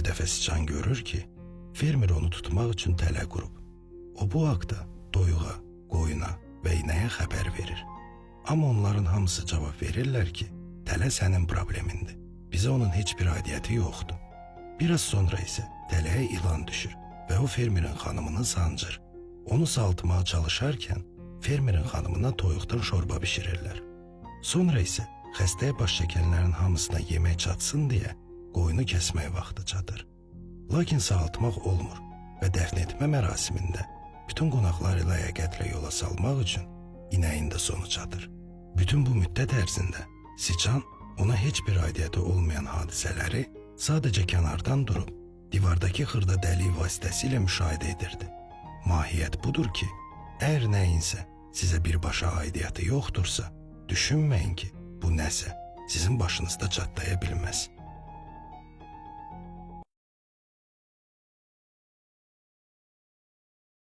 Bir dəfə siçan görür ki, fermer onu tutmaq üçün tələ qurub. O bu haqda doyuğa, qoyuna və inəyə xəbər verir. Amma onların hamısı cavab verirlər ki, tələ sənin problemindir. Bizə onun heç bir aidiyyəti yoxdur. Biraz sonra isə tələyə ilan düşür və o fermerin xanımını sancır. Onu saltmağa çalışarkən fermerin xanımına toyuqdan şorba bişirirlər. Sonra isə xəstəyə baş çəkənlərin hamısına yemək çatsın deyə qoyunu kəsmək vaxtı çatır. Lakin sağaltmaq olmur və dəfn etmə mərasimində bütün qonaqları ləyaqətlə yola salmaq üçün inəyin də sonu çatır. Bütün bu müddət ərzində Siçan ona heç bir aidiyyəti olmayan hadisələri sadəcə kənardan durub divardakı xırda dəlik vasitəsilə müşahidə edirdi. Mahiyyət budur ki, əgər nəyinsə sizə birbaşa aidiyyəti yoxdursa, düşünməyin ki, bu nəsə sizin başınızda çatlaya bilməz.